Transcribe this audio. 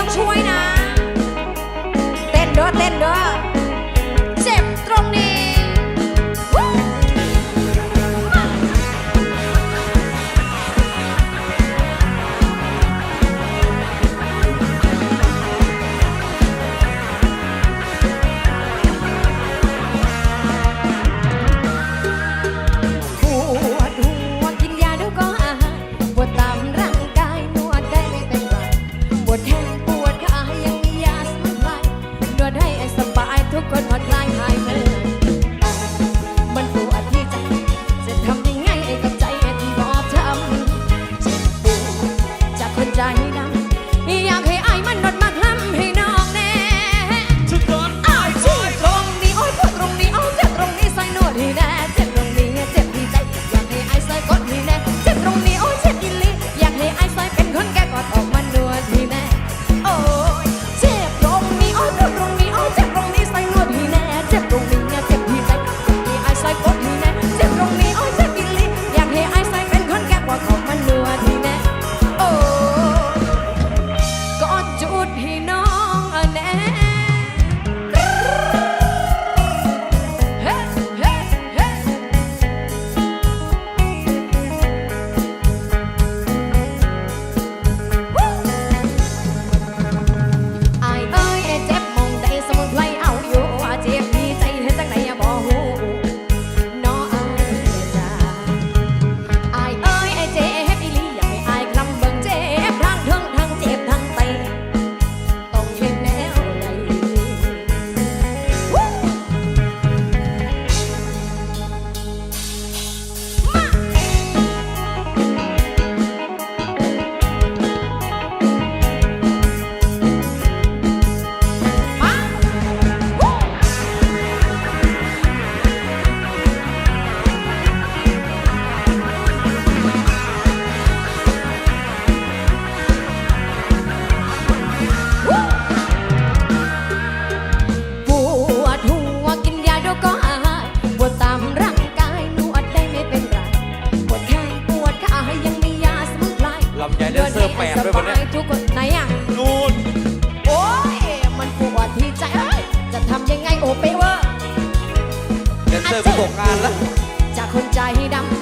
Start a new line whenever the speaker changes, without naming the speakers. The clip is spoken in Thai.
ต้องช่วยนะ เซ
อร์แปดด้วยวันนี้
ทุกคนไหนอะ
นู่น
โอ้ยมันปวดที่ใจเอ้ยจะทำยังไงโอเปเวอร์
แดนเซอร์กูตกงานแล้ว
จากคนใจดำ